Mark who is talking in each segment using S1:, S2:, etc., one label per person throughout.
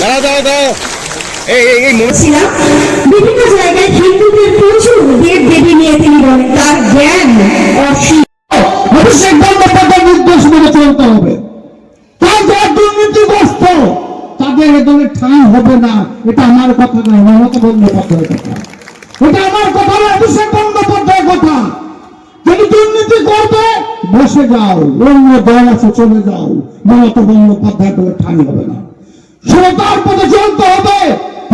S1: দাঁড়াও দাঁড়াও দাঁড়াও। এই এই এই
S2: ছিলাম। বিভিন্ন জায়গায় হিন্দুদের প্রচুর দেব দেবী নিয়ে তিনি বলেন তার জ্ঞান অসীম।
S3: অভিষেক বন্দ্যোপাধ্যায় নির্দেশ মেনে চলতে হবে। তার যারা দুর্নীতিগ্রস্ত তাদের এ দলে ঠাঁই হবে না। এটা আমার কথা নয় মমতা বন্দ্যোপাধ্যায়ের কথা এটা আমার কথা নয় অভিষেক বন্দ্যোপাধ্যায়ের কথা। যদি দুর্নীতি করবে বসে যাও অন্য দল আছে চলে যাও, মমতা বন্দ্যোপাধ্যায় দলে ঠাঁই হবে না। সমতার পথে চলতে হবে,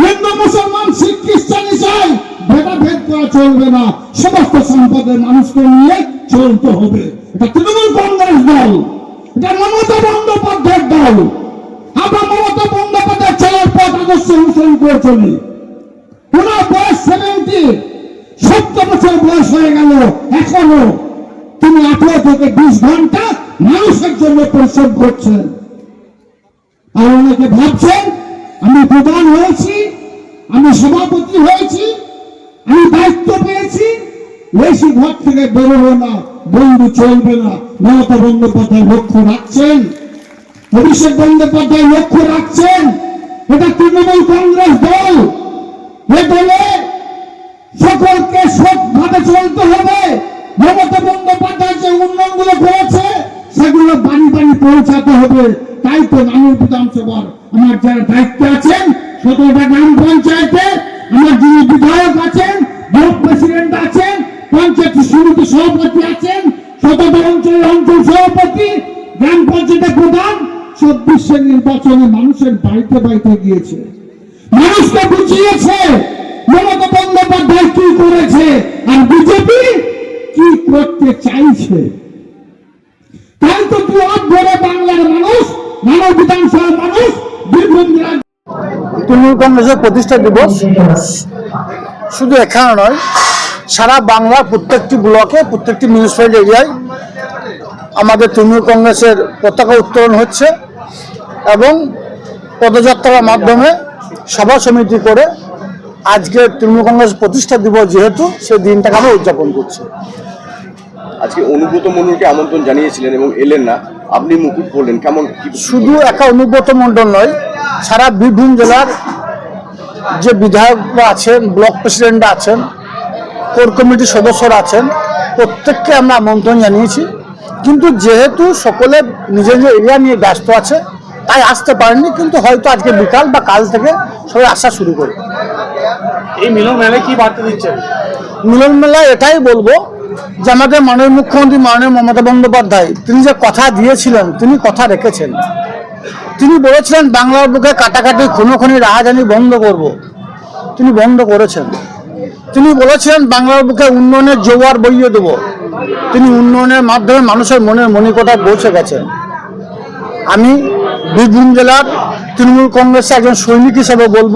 S3: হিন্দু, মুসলমান, শিখ, খ্রিস্টান, ইসাই, ভেদাভেদ করা চলবে না। সমস্ত সম্পদের মানুষকে নিয়ে চলতে হবে। এটা তৃণমূল কংগ্রেস দল, এটা মমতা বন্দ্যোপাধ্যায়ের দল। আমরা মমতা বন্দ্যোপাধ্যায় চলার পথ আদর্শ অনুসরণ করে চলি। ওনার বয়স সেভেন্টি সত্তর বছর বয়স হয়ে গেল, এখনও তিনি আঠারো থেকে বিশ ঘণ্টা মানুষের জন্য পরিশ্রম করছেন। আর অনেকে ভাবছেন, আমি প্রধান হয়েছি, আমি সভাপতি হয়েছি, আমি দায়িত্ব পেয়েছি বেশি ঘর থেকে বেরোবো না, বন্ধু চলবে না, মমতা বন্দ্যোপাধ্যায় লক্ষ্য রাখছেন, অভিষেক বন্দ্যোপাধ্যায় লক্ষ্য রাখছেন, এটা তৃণমূল কংগ্রেস দল, এ দলে সকলকে সৎভাবে চলতে হবে, মমতা উন্নয়নগুলো করেছে সেগুলো বাড়ি বাড়ি পৌঁছাতে হবে। তাই তো নানুর বিধানসভার আমার যারা দায়িত্বে আছেন, সতেরোটা গ্রাম পঞ্চায়েতে আমার যিনি বিধায়ক আছেন ব্লক প্রেসিডেন্ট আছেন, পঞ্চায়েত সমিতি সভাপতি আছেন অঞ্চলের অঞ্চল সভাপতি, গ্রাম পঞ্চায়েতের প্রধান, চব্বিশের নির্বাচনে মানুষের বাড়িতে বাড়িতে গিয়েছে। মানুষকে বুঝিয়েছে, মমতা বন্দ্যোপাধ্যায় কি করেছে, আর বিজেপি কি করতে চাইছে তাই তো দুয়ার ধরে বাংলার মানুষ
S4: কংগ্রেসের প্রতিষ্ঠা দিবস শুধু এখানে নয়, সারা বাংলার প্রত্যেকটি ব্লকে, প্রত্যেকটি মিউনিসিপ্যালিটি এরিয়ায় আমাদের তৃণমূল কংগ্রেসের পতাকা উত্তোলন হচ্ছে এবং পদযাত্রার মাধ্যমে সভা সমিতি করে আজকে তৃণমূল কংগ্রেস প্রতিষ্ঠা দিবস যেহেতু, সেই দিনটাকে আমরা উদযাপন করছি।
S1: আজকে অনুব্রত মন্ডলকে আমন্ত্রণ জানিয়েছিলেন এবং এলেন না। আপনি মুকুট পড়লেন কেমন
S4: শুধু একা অনুব্রত মণ্ডল নয় সারা বীরভূম জেলার যে বিধায়করা আছেন ব্লক প্রেসিডেন্ট আছেন কোর কমিটির সদস্যরা আছেন প্রত্যেককে আমরা আমন্ত্রণ জানিয়েছি। কিন্তু যেহেতু সকলে নিজের নিজের এরিয়া নিয়ে ব্যস্ত আছে তাই আসতে পারেননি কিন্তু হয়তো আজকে বিকাল বা কাল থেকে সবাই আসা শুরু করবে।
S5: এই মিলন মেলায় কি বার্তা দিচ্ছেন?
S4: মিলন মেলায় এটাই বলব যে আমাদের মাননীয় মুখ্যমন্ত্রী, মাননীয় মমতা বন্দ্যোপাধ্যায়, তিনি যে কথা দিয়েছিলেন, তিনি কথা রেখেছেন। তিনি বলেছিলেন, বাংলার বুকে কাটাকাটি, খুনোখুনি, রাহাজানি বন্ধ করব। তিনি বন্ধ করেছেন। তিনি বলেছিলেন, বাংলার বুকে উন্নয়নের জোয়ার বইয়ে দেব। তিনি উন্নয়নের মাধ্যমে মানুষের মনের মনিকটায় পৌঁছে গেছেন। আমি বীরভূম জেলার তৃণমূল কংগ্রেসে একজন সৈনিক হিসেবে বলব,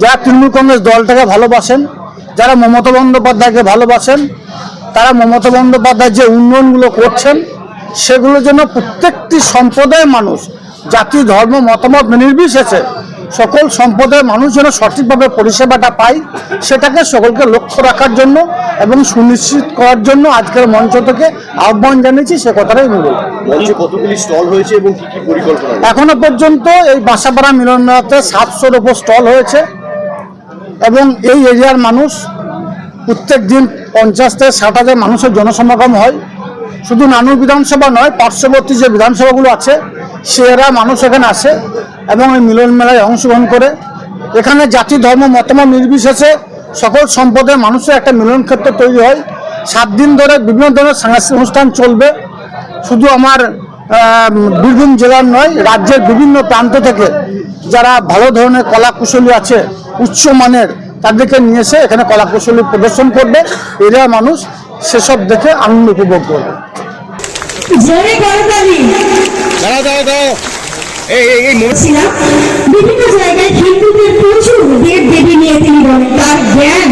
S4: যারা তৃণমূল কংগ্রেস দলটাকে ভালোবাসেন, যারা মমতা বন্দ্যোপাধ্যায়কে ভালোবাসেন তারা মমতা বন্দ্যোপাধ্যায় যে উন্নয়নগুলো করছেন সেগুলোর জন্য প্রত্যেকটি সম্প্রদায়ের মানুষ জাতি ধর্ম মতামত নির্বিশেষে সকল সম্প্রদায়ের মানুষ যেন সঠিকভাবে পরিষেবাটা পায় সেটাকে সকলকে লক্ষ্য রাখার জন্য এবং সুনিশ্চিত করার জন্য আজকের মঞ্চ থেকে আহ্বান জানিয়েছি সে কথাটাই বলব।
S1: কতগুলি স্টল হয়েছে এবং কি কি পরিকল্পনা
S4: এখনও পর্যন্ত এই বাসাপাড়া মিলন মেলাতে সাতশোর ওপর স্টল হয়েছে এবং এই এরিয়ার মানুষ প্রত্যেক দিন পঞ্চাশ থেকে ষাট হাজার মানুষের জনসমাগম হয়। শুধু নানু বিধানসভা নয়, পার্শ্ববর্তী যে বিধানসভাগুলো আছে, সেরা মানুষ এখানে আসে এবং এই মিলন মেলায় অংশগ্রহণ করে। এখানে জাতি, ধর্ম, মতামত নির্বিশেষে সকল সম্পদের মানুষের একটা মিলন ক্ষেত্র তৈরি হয়। সাত দিন ধরে বিভিন্ন ধরনের সাংস্কৃতিক অনুষ্ঠান চলবে। শুধু আমার বীরভূম জেলার নয়, রাজ্যের বিভিন্ন প্রান্ত থেকে যারা ভালো ধরনের কলা কুশলী আছে, উচ্চ মানের তাদেরকে নিয়ে এসে এখানে কলাকৌশলী প্রদর্শন করবে। এরা মানুষ সেসব দেখে আনন্দ উপভোগ করবে।
S2: বিভিন্ন জায়গায় হিন্দুদের প্রচুর দেব দেবী নিয়ে তিনি বলেন। তার জ্ঞান